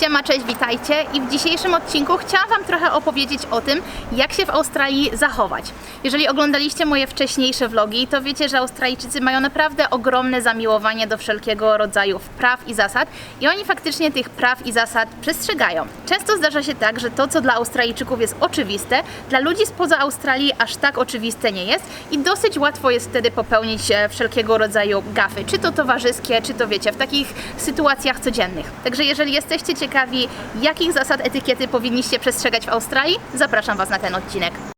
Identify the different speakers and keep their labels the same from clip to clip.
Speaker 1: Siema, cześć, witajcie i w dzisiejszym odcinku chciałam Wam trochę opowiedzieć o tym, jak się w Australii zachować. Jeżeli oglądaliście moje wcześniejsze vlogi, to wiecie, że Australijczycy mają naprawdę ogromne zamiłowanie do wszelkiego rodzaju praw i zasad i oni faktycznie tych praw i zasad przestrzegają. Często zdarza się tak, że to, co dla Australijczyków jest oczywiste, dla ludzi spoza Australii aż tak oczywiste nie jest i dosyć łatwo jest wtedy popełnić e, wszelkiego rodzaju gafy, czy to towarzyskie, czy to wiecie, w takich sytuacjach codziennych. Także jeżeli jesteście ciekawi, jakich zasad etykiety powinniście przestrzegać w Australii, zapraszam Was na ten odcinek.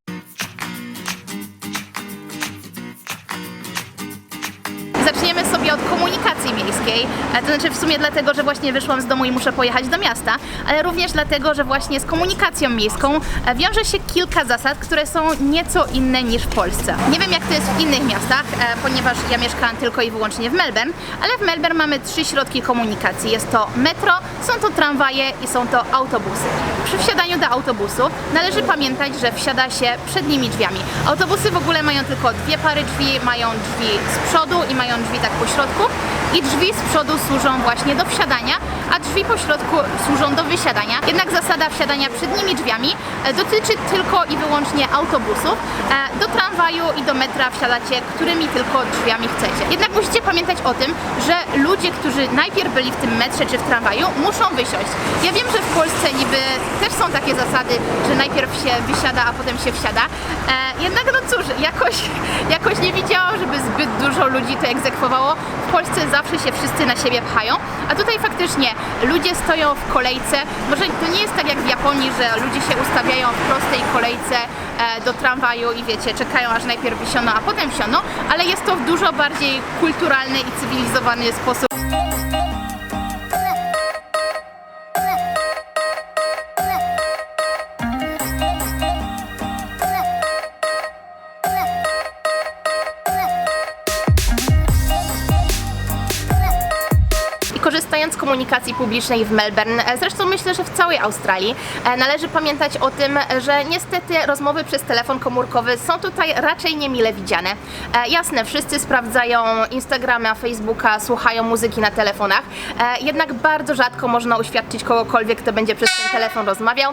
Speaker 1: E, To znaczy w sumie dlatego, że właśnie wyszłam z domu i muszę pojechać do miasta, ale również dlatego, że właśnie z komunikacją miejską e, wiąże się kilka zasad, które są nieco inne niż w Polsce. Nie wiem jak to jest w innych miastach, e, ponieważ ja mieszkam tylko i wyłącznie w Melbourne, ale w Melbourne mamy trzy środki komunikacji. Jest to metro, są to tramwaje i są to autobusy. Przy wsiadaniu do autobusu należy pamiętać, że wsiada się przednimi drzwiami. Autobusy w ogóle mają tylko dwie pary drzwi, mają drzwi z przodu i mają drzwi tak po środku i drzwi z przodu służą właśnie do wsiadania, a drzwi po środku służą do wysiadania. Jednak zasada wsiadania przednimi drzwiami e, dotyczy tylko i wyłącznie autobusów. E, Do tramwaju i do metra wsiadacie którymi tylko drzwiami chcecie. Jednak musicie pamiętać o tym, że ludzie, którzy najpierw byli w tym metrze czy w tramwaju, muszą wysiąść. Ja wiem, że w Polsce niby też są takie zasady, że najpierw się wysiada, a potem się wsiada. E, Jednak no cóż, jakoś, jakoś nie widziałam, żeby zbyt dużo ludzi to egzekwowało. W Polsce zawsze się wszyscy na siebie pchają, a tutaj faktycznie ludzie stoją w kolejce. Może to nie jest tak jak w Japonii, że ludzie się ustawiają w prostej kolejce e, do tramwaju i wiecie, czekają aż najpierw wysiono, a potem wsiono, ale jest to w dużo bardziej kulturalny i cywilizowany sposób. Korzystając z komunikacji publicznej w Melbourne, e, zresztą myślę, że w całej Australii, e, należy pamiętać o tym, że niestety rozmowy przez telefon komórkowy są tutaj raczej niemile widziane. E, Jasne, wszyscy sprawdzają Instagrama, Facebooka, słuchają muzyki na telefonach, jednak bardzo rzadko można uświadczyć kogokolwiek, kto będzie przez ten telefon rozmawiał.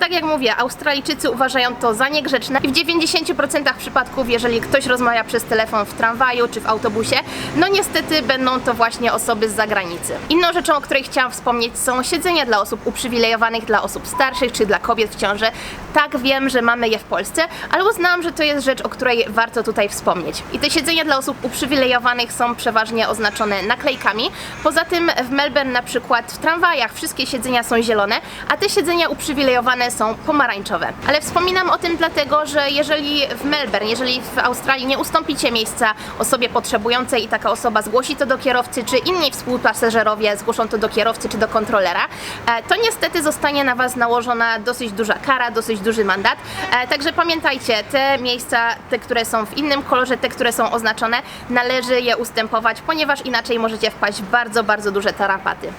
Speaker 1: Tak jak mówię, Australijczycy uważają to za niegrzeczne i w 90% przypadków, jeżeli ktoś rozmawia przez telefon w tramwaju czy w autobusie, no niestety będą to właśnie osoby z zagranicy. Inną rzeczą, o której chciałam wspomnieć są siedzenia dla osób uprzywilejowanych, dla osób starszych czy dla kobiet w ciąży. Tak wiem, że mamy je w Polsce, ale uznałam, że to jest rzecz, o której warto tutaj wspomnieć. I te siedzenia dla osób uprzywilejowanych są przeważnie oznaczone naklejkami. Poza tym w Melbourne na przykład w tramwajach wszystkie siedzenia są zielone, a te siedzenia uprzywilejowane są pomarańczowe. Ale wspominam o tym dlatego, że jeżeli w Melbourne, jeżeli w Australii nie ustąpicie miejsca osobie potrzebującej i taka osoba zgłosi to do kierowcy, czy inni współpasażerowie zgłoszą to do kierowcy czy do kontrolera, e, to niestety zostanie na Was nałożona dosyć duża kara, dosyć duży mandat. E, Także pamiętajcie, te miejsca, te, które są w innym kolorze, te, które są oznaczone, należy je ustępować, ponieważ inaczej możecie wpaść w bardzo, bardzo duże tarapaty.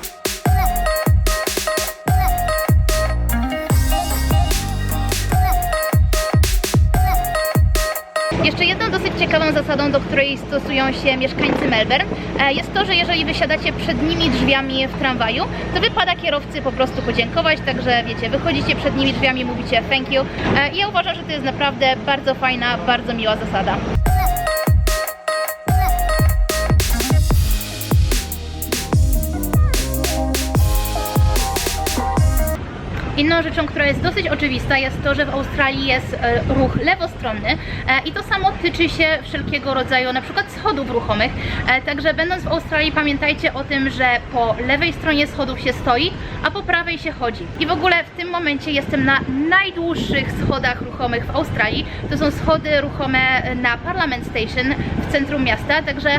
Speaker 1: Jeszcze jedną dosyć ciekawą zasadą, do której stosują się mieszkańcy Melbourne, e, jest to, że jeżeli wysiadacie przednimi drzwiami w tramwaju, to wypada kierowcy po prostu podziękować, także wiecie, wychodzicie przednimi drzwiami, mówicie thank you. E, I ja uważam, że to jest naprawdę bardzo fajna, bardzo miła zasada. Inną rzeczą, która jest dosyć oczywista, jest to, że w Australii jest e, ruch lewostronny e, i to samo tyczy się wszelkiego rodzaju na przykład schodów ruchomych. E, Także będąc w Australii pamiętajcie o tym, że po lewej stronie schodów się stoi, a po prawej się chodzi. I w ogóle w tym momencie jestem na najdłuższych schodach ruchomych w Australii. To są schody ruchome na Parliament Station w centrum miasta, także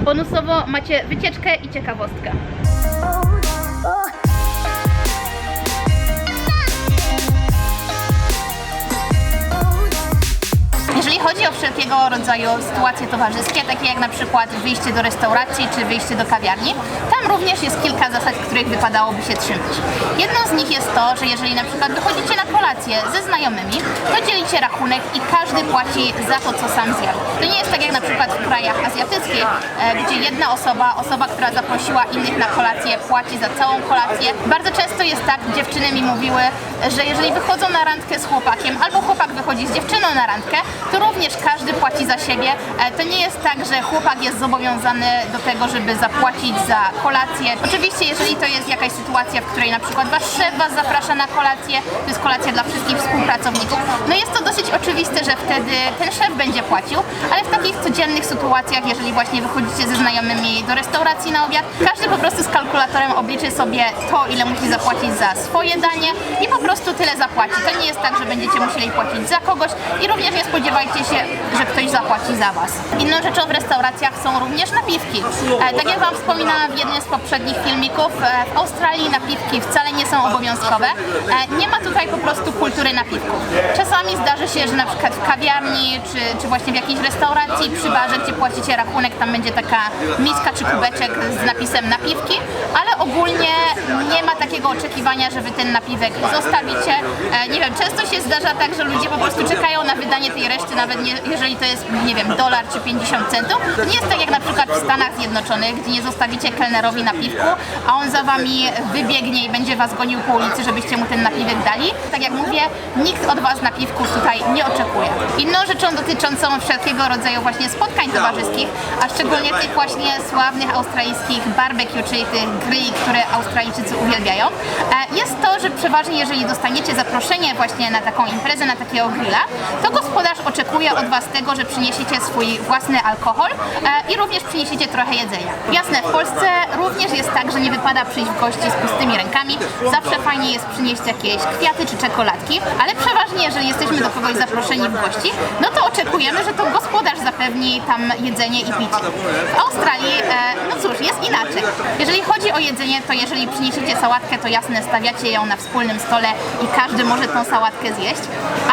Speaker 1: bonusowo macie wycieczkę i ciekawostkę. Jeżeli chodzi o wszelkie wszelkiego rodzaju sytuacje towarzyskie, takie jak na przykład wyjście do restauracji czy wyjście do kawiarni. Tam również jest kilka zasad, których wypadałoby się trzymać. Jedną z nich jest to, że jeżeli na przykład wychodzicie na kolację ze znajomymi, to dzielicie rachunek i każdy płaci za to, co sam zjadł. To nie jest tak jak na przykład w krajach azjatyckich, e, gdzie jedna osoba, osoba, która zaprosiła innych na kolację, płaci za całą kolację. Bardzo często jest tak, dziewczyny mi mówiły, że jeżeli wychodzą na randkę z chłopakiem, albo chłopak wychodzi z dziewczyną na randkę, to również każdy płaci za siebie. E, To nie jest tak, że chłopak jest zobowiązany do tego, żeby zapłacić za kolację. Oczywiście, jeżeli to jest jakaś sytuacja, w której na przykład wasz szef was zaprasza na kolację, to jest kolacja dla wszystkich współpracowników, no jest to dosyć oczywiste, że wtedy ten szef będzie płacił, ale w takich codziennych sytuacjach, jeżeli właśnie wychodzicie ze znajomymi do restauracji na obiad, każdy po prostu z kalkulatorem obliczy sobie to, ile musi zapłacić za swoje danie i po prostu tyle zapłaci. To nie jest tak, że będziecie musieli płacić za kogoś i również nie spodziewajcie się, że ktoś zapłaci za was. Inną rzeczą w restauracjach są również napiwki. E, tak jak Wam wspominałam w jednym z poprzednich filmików, e, w Australii napiwki wcale nie są obowiązkowe. E, nie ma tutaj po prostu kultury napiwków. Czasami zdarzy się, że na przykład w kawiarni, czy, czy właśnie w jakiejś restauracji, przy barze, gdzie płacicie rachunek, tam będzie taka miska czy kubeczek z napisem napiwki, ale ogólnie nie ma takiego oczekiwania, że Wy ten napiwek zostawicie. E, nie wiem, często się zdarza tak, że ludzie po prostu czekają na wydanie tej reszty, nawet nie, jeżeli to jest, nie wiem, dolar czy 50 centów. Nie jest tak jak na przykład w Stanach Zjednoczonych, gdzie nie zostawicie kelnerowi napiwku, a on za Wami wybiegnie i będzie Was gonił po ulicy, żebyście mu ten napiwek dali. Tak jak mówię, nikt od Was napiwków tutaj nie oczekuje. Inną rzeczą dotyczącą wszelkiego rodzaju właśnie spotkań towarzyskich, a szczególnie tych właśnie sławnych australijskich barbecue, czyli tych grilli, które Australijczycy uwielbiają, e, jest to, że przeważnie jeżeli dostaniecie zaproszenie właśnie na taką imprezę, na takiego grilla, to gospodarz oczekuje od Was tego, że przyniesiecie swój własny alkohol e, i również przyniesiecie trochę jedzenia. Jasne, w Polsce również jest tak, że nie wypada przyjść w gości z pustymi rękami. Zawsze fajnie jest przynieść jakieś kwiaty czy czekoladki, ale przeważnie jeżeli jesteśmy do kogoś zaproszeni w gości, no to oczekujemy, że to gospodarz zapewni tam jedzenie i picie. W Australii, e, no cóż, jest inaczej. Jeżeli chodzi o jedzenie, to jeżeli przyniesiecie sałatkę, to jasne, stawiacie ją na wspólnym stole i każdy może tą sałatkę zjeść,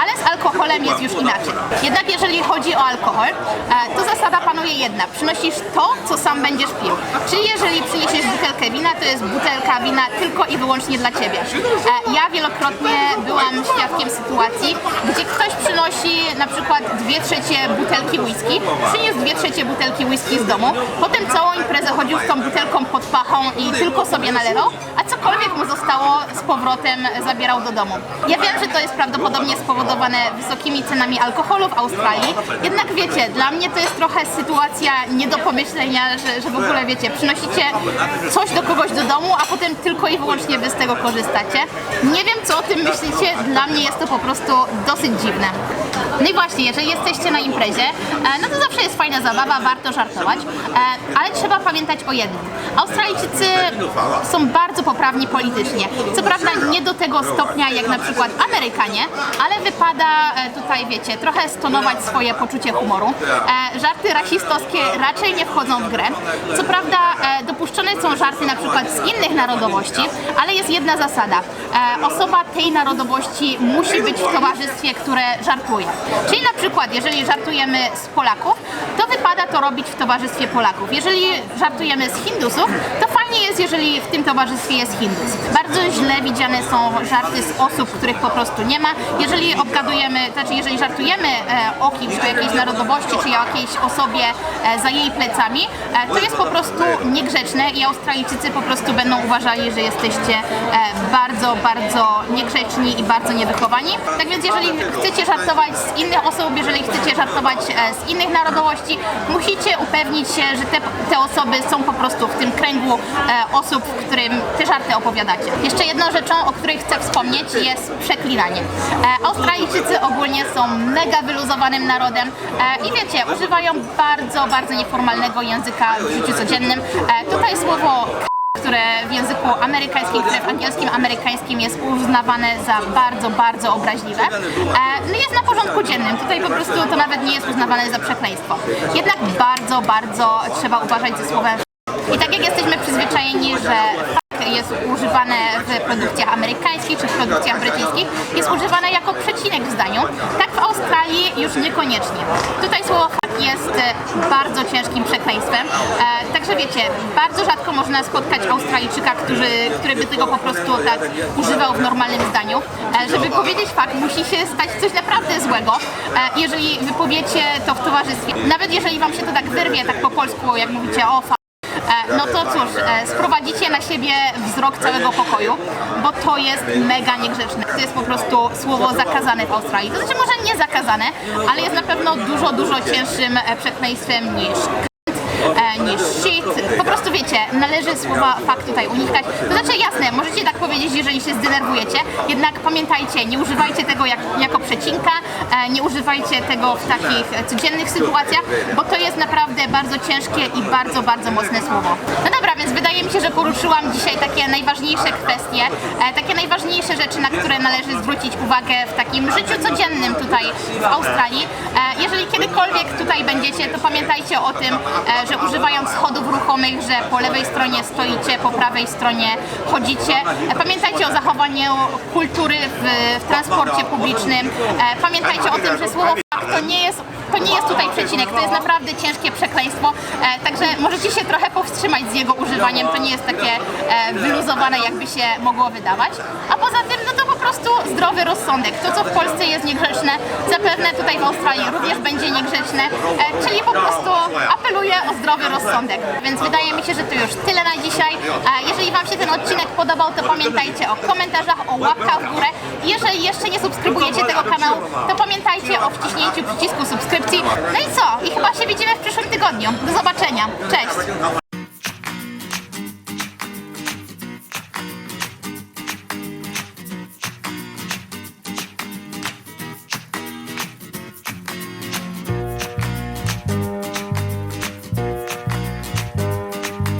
Speaker 1: ale z alkoholem jest już inaczej. Jednak jeżeli chodzi o alkohol, e, to zasada panuje jedna. Przynosisz to, co sam będziesz pił. Czyli jeżeli przyniesiesz butelkę wina, to jest butelka wina tylko i wyłącznie dla Ciebie. E, Ja wielokrotnie byłam świadkiem sytuacji, gdzie ktoś przynosi na przykład dwie trzecie butelki whisky, przyniósł dwie trzecie butelki whisky z domu, potem całą imprezę chodził z tą butelką pod pachą i tylko sobie nalewał, a cokolwiek mu zostało z powrotem zabierał do domu. Ja wiem, że to jest prawdopodobnie spowodowane wysokimi cenami alkoholu w Australii, jednak wiecie, dla mnie to jest trochę sytuacja nie do pomyślenia, że, że w ogóle wiecie, przynosicie coś do kogoś do domu, a potem tylko i wyłącznie wy z tego korzystacie. Nie wiem, co o tym myślicie, dla mnie jest to po prostu dosyć dziwne. No i właśnie, jeżeli jesteście na imprezie, e, no to zawsze jest fajna zabawa, warto żartować, e, ale trzeba pamiętać o jednym. Australijczycy są bardzo poprawni politycznie. Co prawda nie do tego stopnia jak na przykład Amerykanie, ale wypada e, tutaj, wiecie, trochę stonować swoje poczucie humoru. E, Żarty rasistowskie raczej nie wchodzą w grę. Co prawda e, dopuszczone są żarty na przykład z innych narodowości, ale jest jedna zasada. Osoba tej narodowości musi być w towarzystwie, które żartuje. Czyli na przykład, jeżeli żartujemy z Polaków, to wypada to robić w towarzystwie Polaków. Jeżeli żartujemy z Hindusów, to fajnie jest, jeżeli w tym towarzystwie jest Hindus. Bardzo źle widziane są żarty z osób, których po prostu nie ma. Jeżeli obgadujemy, znaczy jeżeli żartujemy e, o kimś, o jakiejś narodowości, czy o jakiejś osobie e, za jej plecami, e, to jest po prostu niegrzeczne i Australijczycy po prostu będą uważali, że jesteście e, bardzo, bardzo niegrzeczni i bardzo niewychowani. Tak więc jeżeli chcecie żartować z innych osób, jeżeli chcecie żartować e, z innych narodowości, musicie upewnić się, że te, te osoby są po prostu w tym kręgu osób, w którym te żarty opowiadacie. Jeszcze jedną rzeczą, o której chcę wspomnieć jest przeklinanie. E, Australijczycy ogólnie są mega wyluzowanym narodem e, i wiecie, używają bardzo, bardzo nieformalnego języka w życiu codziennym. E, tutaj słowo które w języku amerykańskim, które w angielskim amerykańskim jest uznawane za bardzo, bardzo obraźliwe, e, no jest na porządku dziennym. Tutaj po prostu to nawet nie jest uznawane za przekleństwo. Jednak bardzo, bardzo trzeba uważać ze słowem i tak jak jesteśmy przyzwyczajeni, że jest używane w produkcjach amerykańskich czy w produkcjach brytyjskich, jest używane jako przecinek w zdaniu. Tak w Australii już niekoniecznie. Tutaj słowo fuck jest e, bardzo ciężkim przekleństwem. E, także wiecie, bardzo rzadko można spotkać Australijczyka, który, który by tego po prostu tak używał w normalnym zdaniu. E, żeby powiedzieć fuck, musi się stać coś naprawdę złego. E, jeżeli wypowiecie to w towarzystwie, nawet jeżeli wam się to tak wyrwie tak po polsku, jak mówicie o fuck, E, no to cóż, e, sprowadzicie na siebie wzrok całego pokoju, bo to jest mega niegrzeczne. To jest po prostu słowo zakazane w Australii. To znaczy może nie zakazane, ale jest na pewno dużo, dużo cięższym e, przekleństwem niż Po prostu wiecie, należy słowa fakt tutaj unikać. To znaczy jasne, możecie tak powiedzieć, jeżeli się zdenerwujecie, jednak pamiętajcie, nie używajcie tego jak, jako przecinka, e, nie używajcie tego w takich e, codziennych sytuacjach, bo to jest naprawdę bardzo ciężkie i bardzo, bardzo mocne słowo. No dobra, więc wydaje mi się, że poruszyłam dzisiaj takie najważniejsze kwestie, e, takie najważniejsze rzeczy, na które należy zwrócić uwagę w takim życiu codziennym tutaj w Australii. Jeżeli kiedykolwiek tutaj będziecie, to pamiętajcie o tym, e, że używając schodów ruchomych, że po lewej stronie stoicie, po prawej stronie chodzicie. E, Pamiętajcie o zachowaniu kultury w, w transporcie publicznym. E, Pamiętajcie o tym, że słowo fakt to nie jest to nie jest tutaj przecinek, to jest naprawdę ciężkie przekleństwo, e, także możecie się trochę powstrzymać z jego używaniem, to nie jest takie e, wyluzowane, jakby się mogło wydawać. A poza tym, no to prostu zdrowy rozsądek. To, co w Polsce jest niegrzeczne, zapewne tutaj w Australii również będzie niegrzeczne, e, czyli po prostu apeluję o zdrowy rozsądek. Więc wydaje mi się, że to już tyle na dzisiaj. E, jeżeli Wam się ten odcinek podobał, to pamiętajcie o komentarzach, o łapkach w górę. Jeżeli jeszcze nie subskrybujecie tego kanału, to pamiętajcie o wciśnięciu przycisku subskrypcji. No i co? I chyba się widzimy w przyszłym tygodniu. Do zobaczenia. Cześć!